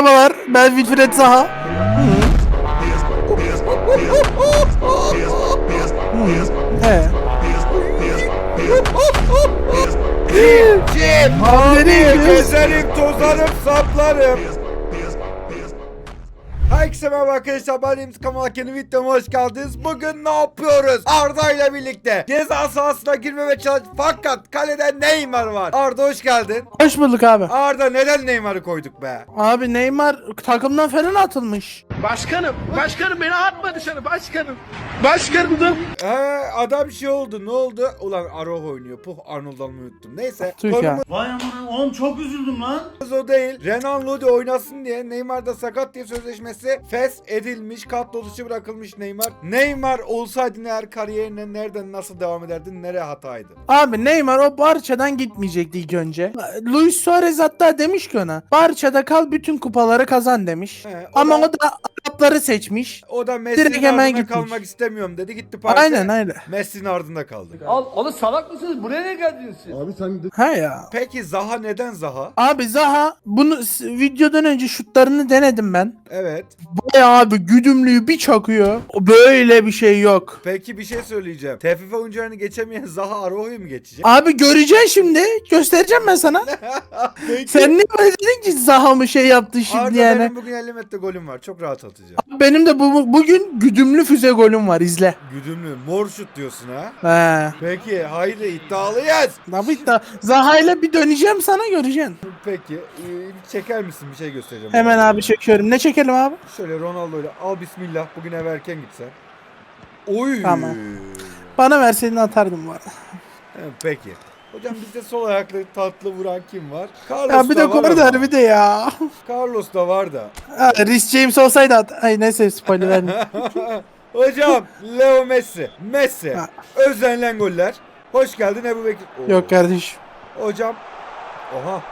Merhabalar, ben Wilfred Zaha. Kim? Nereye gidiyorsun? Gezerim, tozarım, saplarım. Herkese merhaba arkadaşlar ben Remzi Kamal yeni videoma hoş geldiniz. Bugün ne yapıyoruz? Arda ile birlikte ceza sahasına girmeye çalış fakat kalede Neymar var. Arda hoş geldin. Hoş bulduk abi. Arda neden Neymar'ı koyduk be? Abi Neymar takımdan falan atılmış. Başkanım, başkanım beni atma dışarı başkanım. Başkanım da. Ee, adam şey oldu ne oldu? Ulan Aroh oynuyor. Puh Arnold almayı unuttum. Neyse. Tüh ya. konumuz Vay aman oğlum çok üzüldüm lan. o değil. Renan Lodi oynasın diye Neymar da sakat diye sözleşmesi fes edilmiş. Kadro dışı bırakılmış Neymar. Neymar olsaydı eğer kariyerine nereden nasıl devam ederdin? Nereye hataydı? Abi Neymar o Barça'dan gitmeyecekti ilk önce. Luis Suarez hatta demiş ki ona. Barça'da kal bütün kupaları kazan demiş. He, o Ama da- o da Arapları seçmiş. O da Messi'nin Direkt hemen gitmiş. kalmak istemiyorum dedi. Gitti Paris'e. Aynen aynen. Messi'nin ardında kaldı. Al, oğlum salak mısınız? Buraya ne geldiniz siz? Ha ya. Peki Zaha neden Zaha? Abi Zaha bunu s- videodan önce şutlarını denedim ben. Evet. Bayağı abi güdümlüyü bir çakıyor. Böyle bir şey yok. Peki bir şey söyleyeceğim. TFF oyuncularını geçemeyen Zaha Aroh'u mu geçecek? Abi göreceksin şimdi. Göstereceğim ben sana. Peki. Sen niye böyle dedin ki Zaha mı şey yaptı şimdi Arda yani? benim bugün 50 metre golüm var. Çok rahat atacağım. Benim de bu, bugün güdümlü füze golüm var izle. Güdümlü. Mor şut diyorsun ha? He. Peki haydi iddialıyız. Tabii da Zaha ile bir döneceğim sana göreceksin. Peki e, çeker misin bir şey göstereceğim. Hemen bana. abi çekiyorum. Ne çekelim abi? Şöyle Ronaldo ile al bismillah bugün eve erken gitsen. Oy. Tamam. Bana verseydin atardım. He, Peki. Hocam bizde sol ayaklı tatlı vuran kim var? Carlos Ya bir de var ama. bir de ya. Carlos da var da. Ha, Rhys James olsaydı at. Ay neyse spoiler vermeyeyim. Hocam Leo Messi. Messi. Ha. Özlenilen goller. Hoş geldin Ebu Bekir. Oo. Yok kardeşim. Hocam. Oha.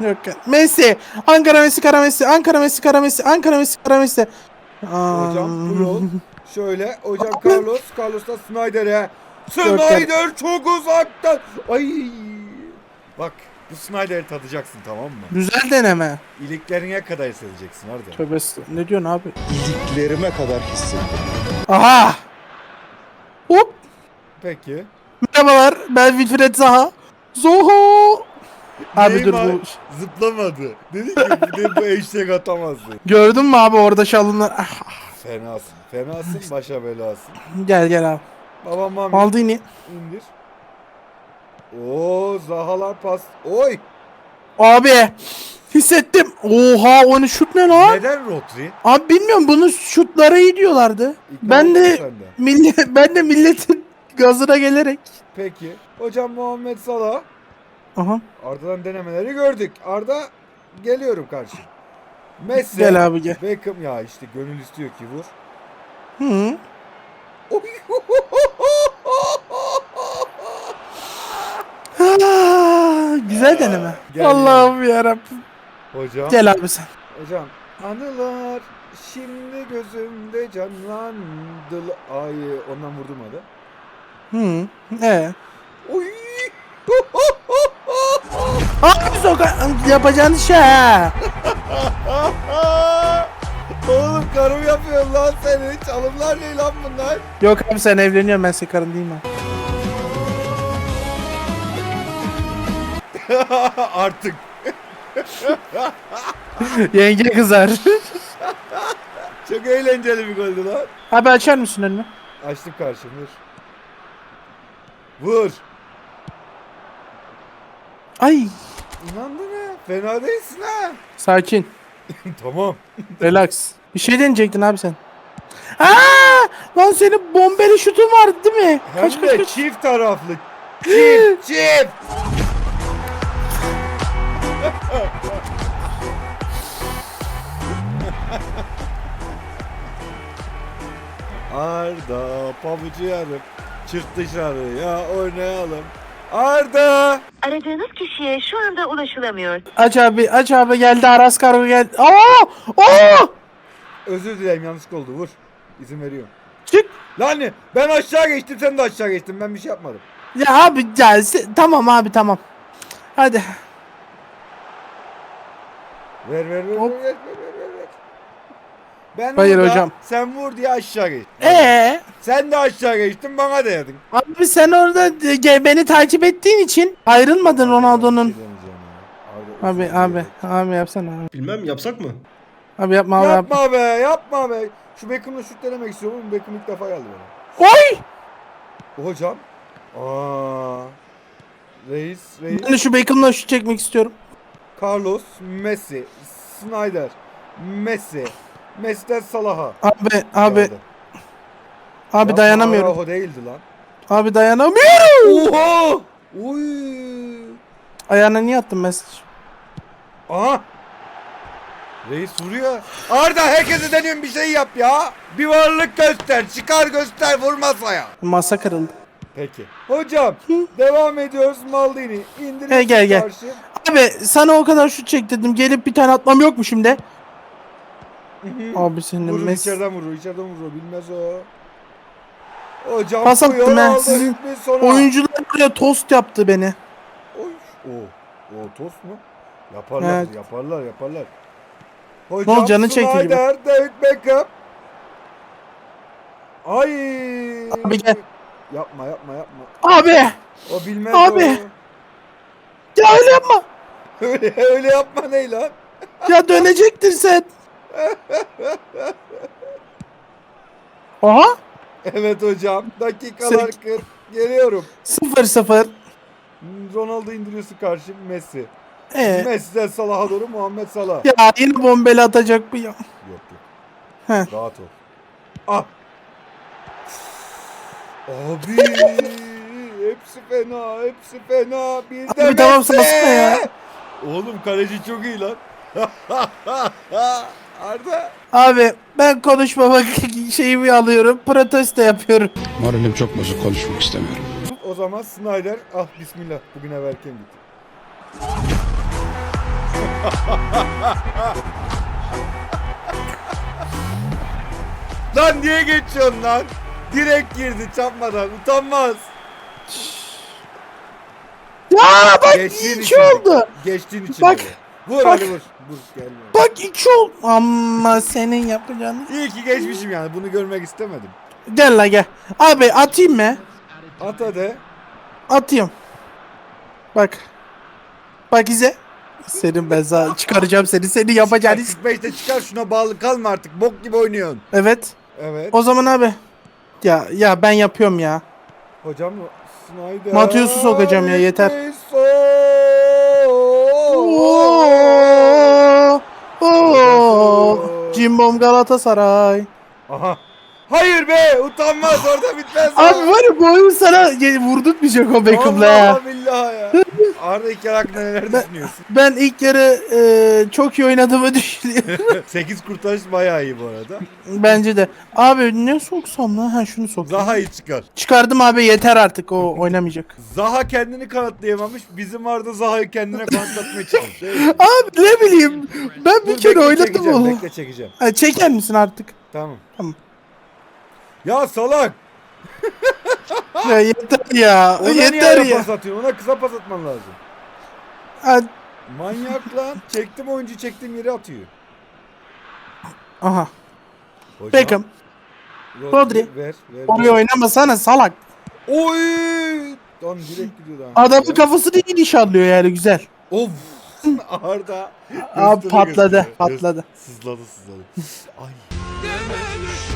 Yok. Messi. Ankara Messi Kara Messi. Ankara Messi Kara Messi. Ankara Messi Kara Messi. Aa. Hocam bu yol. Şöyle hocam Carlos. Carlos da Snyder'e. Snyder çok uzaktan. Ay. Bak bu Snyder'i tadacaksın tamam mı? Güzel deneme. İliklerine kadar hissedeceksin Arda. Tövbe. Ne diyorsun abi? iliklerime kadar hissettim. Aha. Hop. Peki. Merhabalar. Ben Wilfred Zaha. Zoho. Abi dur bu. Zıplamadı. Dedi ki bir de bu eşek atamazdı. Gördün mü abi orada şalınlar? Ah, Fenasın. Fenasın başa belasın. gel gel abi. Babam mami Maldini. indir. Oo Zahalar pas. Oy. Abi. Hissettim. Oha onu şut ne lan? Neden Rodri? Abi bilmiyorum bunun şutları iyi diyorlardı. İkna Ben oldun de sen de. millet ben de milletin gazına gelerek. Peki. Hocam Muhammed Salah. Aha. Arda'dan denemeleri gördük. Arda geliyorum karşı. Messi. Gel abi gel. Beckham ya işte gönül istiyor ki vur. Hı. Oy. Ah, güzel deneme. Gel Allah'ım yarabbim. Hocam. Gel abi sen. Hocam. Anılar şimdi gözümde canlandı. Ay ondan vurdum hadi. Hı. Ee. Oy. Abi soka yapacağın şey ha. Oğlum karım yapıyor lan seni. Çalımlar ne lan bunlar? Yok abi sen evleniyorsun ben senin karın değilim. Artık. Yenge kızar. Çok eğlenceli bir goldü lan. abi açar mısın önümü? Açtım karşımı vur. Vur. Ay. İnandın ha. Fena değilsin ha. Sakin. tamam. Relax. Bir şey deneyecektin abi sen. Aa! Lan senin bombeli şutun vardı değil mi? Hem Kaç de kaç kaç. çift taraflı. Çift çift. Arda pabucu yarım. Çık dışarıya oynayalım. Arda. Aradığınız kişiye şu anda ulaşılamıyor. Aç abi aç abi geldi Aras Kargo geldi. Aa! Aa! Özür dilerim yanlışlık oldu vur. İzin veriyorum. Çık. Lan ne? Ben aşağı geçtim sen de aşağı geçtin. Ben bir şey yapmadım. Ya abi ya se- tamam abi tamam. Hadi. Ver ver ver Hop. ver ver ver ver. ver. Ben Hayır orada hocam. sen vur diye aşağı geç. Ee, Sen de aşağı geçtin bana değdin. abi sen orada e, beni takip ettiğin için ayrılmadın Ronaldo'nun. Abi abi abi yapsana abi. Bilmem yapsak mı? Abi yapma abi yapma. Yapma be yapma be. Şu Beckham'la şut denemek istiyorum. Beckham ilk defa geldi bana. Oy! Hocam. Aa. Reis, Reis. Ben de şu Beckham'la şut çekmek istiyorum. Carlos, Messi, Snyder, Messi, Messi'den Salah'a. Abi abi geldi. abi Yapma, dayanamıyorum. Araujo değildi lan. Abi dayanamıyorum. Oha! Uy! Ayağına niye attın mesaj? Aha! Reis vuruyor. Arda herkese deniyorum bir şey yap ya. Bir varlık göster, çıkar göster, vur masaya. Masa kırıldı. Peki. Hocam devam ediyoruz Maldini. İndiriyorsun He, gel, gel. karşı. Abi sana o kadar şut çek dedim. Gelip bir tane atmam yok mu şimdi? Abi senin Vurur mes... içeriden vurur, içeriden vurur. Bilmez o. Hocam Pas bu attım aldı Sizin hükmü sona. Oyuncular buraya tost yaptı beni. Oy. O. O tost mu? Yaparlar, Evet. yaparlar, yaparlar. Ne oldu, Hocam canı çekti gibi. Snyder, David Beckham. Ay. Abi gel. Yapma, yapma, yapma. Abi! O bilmez Abi. Ya öyle yapma. o. Öyle, öyle yapma ne lan? Ya dönecektir sen. Aha. Evet hocam. Dakikalar Sen- 40. Geliyorum. 0-0. Ronaldo indiriyorsun karşı Messi. Ee, Messi'den Salah'a doğru Muhammed Salah. ya yine bombeli atacak bu ya. Yok yok. Heh. Rahat ol. Ah. Abi. hepsi fena. Hepsi fena. Bir de Abi tamam, Messi. salsana ya. Oğlum kaleci çok iyi lan. Arda. Abi ben konuşmamak şeyimi alıyorum. Protesto yapıyorum. Moralim çok bozuk konuşmak istemiyorum. O zaman Snyder. Ah bismillah. Bugün evvelken git. lan niye geçiyorsun lan? Direkt girdi çarpmadan. Utanmaz. Ya bak Geçtiğin iki için. oldu. Geçtiğin için. Bak, öyle. Vur bak. hadi vur. Vur gelme. Bak iki oldu. Ama senin yapacağın. İyi ki geçmişim yani. Bunu görmek istemedim. Gel la gel. Abi atayım mı? At hadi. Atayım. Bak. Bak izle. Senin ben sana çıkaracağım seni. Seni yapacağını. 45'te çıkar şuna bağlı kalma artık. Bok gibi oynuyorsun. Evet. Evet. O zaman abi. Ya ya ben yapıyorum ya. Hocam Snyder. Matius'u sokacağım ya, yeter. Oo. Oo. Oo. Cimbom Galatasaray. Aha. Hayır be utanmaz orada bitmez. Abi var ya bu oyun sana vurdurtmayacak o Beckham'la ya. Allah billahi ya. Arda ilk yarı hakkında neler Ben- düşünüyorsun? Ben ilk yarı e, çok iyi oynadığımı düşünüyorum. 8 kurtarış bayağı iyi bu arada. Bence de. Abi ne soksam lan? Ha şunu sok. Zaha'yı çıkar. Çıkardım abi yeter artık o oynamayacak. Zaha kendini kanıtlayamamış. Bizim Arda Zaha'yı kendine kanıtlatmaya çalışıyor. Abi ne bileyim. Ben bir Dur, kere bekle oynadım onu. Bekle çekeceğim. Ha, çeker misin artık? Tamam. Tamam. Ya salak. Ya yeter ya. Ona niye yeter ara ya. pas atıyorsun? Ona kısa pas atman lazım. Ha, Manyak lan. Çektim oyuncu çektiğim yere atıyor. Aha. Hocam, Beckham. Rodri. Ver, ver. Oraya ver. oynamasana salak. Oy! Lan direkt gidiyor lan. Adamın kafasını iyi nişanlıyor yani güzel. Of. Arda. Abi patladı, göstere. patladı. Sızladı sızladı. Ay.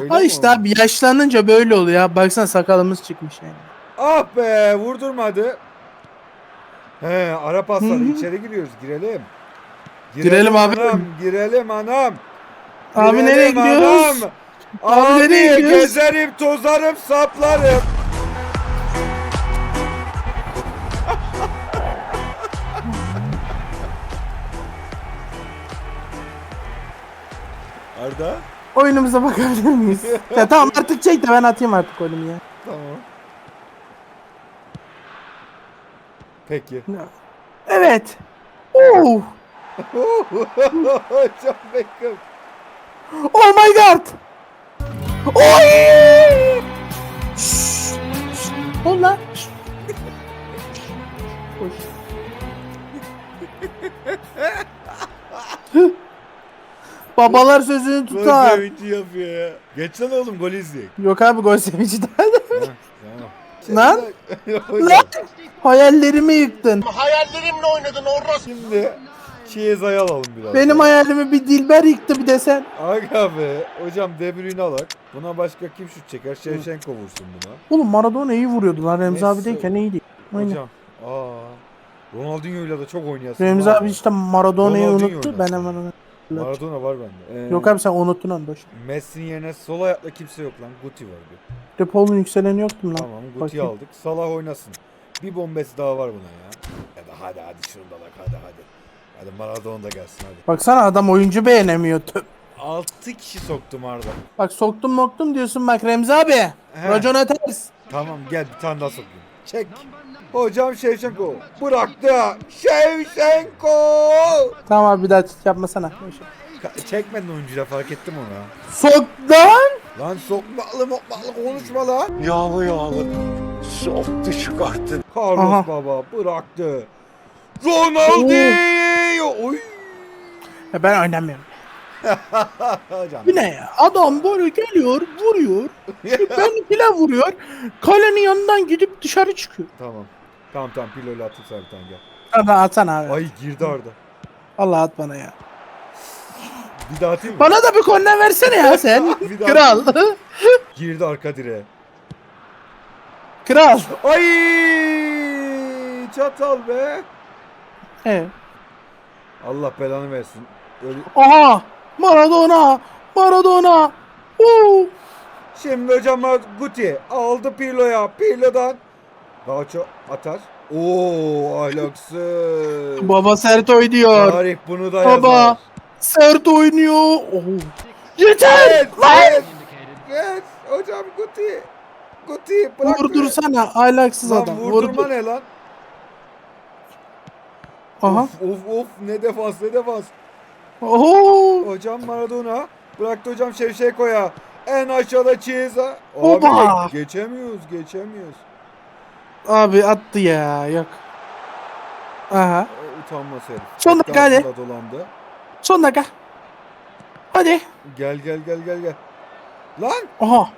Öyle Ha mi işte oldu? abi yaşlanınca böyle oluyor ya. Baksana sakalımız çıkmış yani. Ah be vurdurmadı. He ara paslar Hı hı. içeri giriyoruz girelim. Girelim abi. Anam, girelim anam. Abi Girelim nereye gidiyoruz? anam. Abi Abi, nereye gidiyoruz? gezerim tozarım saplarım. Arda. Oyunumuza bakabilir miyiz? ya tamam artık çek de ben atayım artık oyunumu ya. Tamam. Peki. Evet. Oo. Hocam Beckham. Oh my god. Oy! Ol lan. Koş. Babalar sözünü Gol tutar. sevinci yapıyor ya. Geçsene oğlum gol izleyek. Yok abi gol sevinci daha da. Tamam. Lan Hocam, hayallerimi yıktın. Hayallerimle oynadın orası. Şimdi Chiesa'yı alalım biraz. Benim hayalimi bir Dilber yıktı bir desen. Aga be. Hocam De Bruyne alak. Buna başka kim şut çeker? Şevçenko vursun buna. Oğlum Maradona iyi vuruyordu lan Remzi Messi. abi deyken iyiydi. Aynen. Hocam. Aa. Ronaldinho'yla da çok oynayasın. Remzi var abi işte Maradona'yı Ronaldinho unuttu. Ben hemen. Maradona var bende. Ee, Yok abi sen unuttun onu boş. Messi'nin yerine sol ayakla kimse yok lan. Guti var bir. Depolun yükseleni yoktu mu lan? Tamam Bakayım. aldık. Salah oynasın. Bir bombesi daha var buna ya. Hadi hadi hadi şunu da bak hadi hadi. Hadi Maradona da gelsin hadi. Baksana adam oyuncu beğenemiyor. Tö- 6 kişi soktum Arda. Bak soktum moktum diyorsun bak Remzi abi. He. Racona ters. Tamam gel bir tane daha sokayım. Çek. Hocam Şevşenko. Bıraktı. Şevşenko. Tamam abi bir daha yapmasana. Ka- Çekmedin oyuncuya fark ettim onu. Sok lan. Lan sokmaklı mokmaklı konuşma lan. Yağlı yağlı soktu çıkarttı. Carlos Aha. baba bıraktı. Ronaldinho. Oy. Ya ben oynamıyorum. Hocam. Bu ne ya? Adam böyle geliyor, vuruyor. ben bile vuruyor. Kalenin yanından gidip dışarı çıkıyor. tamam. Tamam tamam piloyla atayım sana bir tane gel. Hadi atsana abi. Ay girdi Arda. Allah at bana ya. Bir daha atayım mı? Bana da bir korner versene ya sen. Bir daha- Kral. Girdi arka direğe. Kral. Ay çatal be. Evet. Allah belanı versin. Öyle... Aha. Maradona. Maradona. Oo. Şimdi hocam Guti aldı Pirlo'ya. Pirlo'dan çok atar. Oo ahlaksız. Baba sert oynuyor. Tarih bunu da Baba. yazar. Sert oynuyor. Oo. Yeter. Evet, Lan. evet, evet. Hocam Guti. Guti bırak. Vurdursana. Ahlaksız Lan adam. vurdurma Vurdur. ne lan? Aha. Of of of ne defans ne defans. Oo. Hocam Maradona bıraktı hocam Şevşenko'ya. En aşağıda Chiesa. Abi Oba! ge- geçemiyoruz geçemiyoruz. Abi attı ya. Yok. Aha. O utanmaz herif. Son dakika hadi. Etrafında dolandı. Son dakika. Hadi. Gel gel gel gel gel. Lan Aha.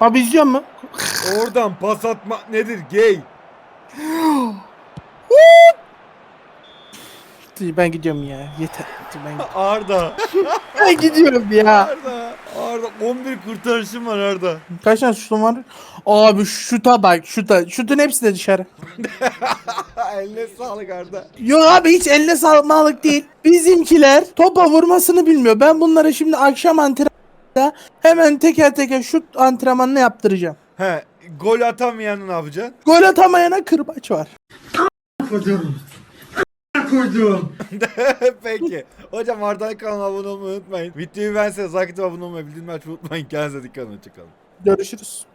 Abi izliyor mu? oradan pas atmak nedir gay? Ben gidiyorum ya. Yeter. Ben, Arda. ben gidiyorum ya. Arda. Arda 11 kurtarışım var Arda. Kaç tane şutun var? Abi şuta bak şuta. Şutun hepsi de dışarı. Eline sağlık Arda. Yok abi hiç eline sağlık değil. Bizimkiler topa vurmasını bilmiyor. Ben bunlara şimdi akşam antrenmanda hemen teker teker şut antrenmanını yaptıracağım. He gol atamayanı ne yapacaksın? Gol atamayana kırbaç var. Koydum. Peki. Hocam Arda'nın kanalına abone olmayı unutmayın. Videoyu ben size abone olmayı bildirim açmayı unutmayın. Kendinize dikkat edin. Hoşçakalın. Görüşürüz.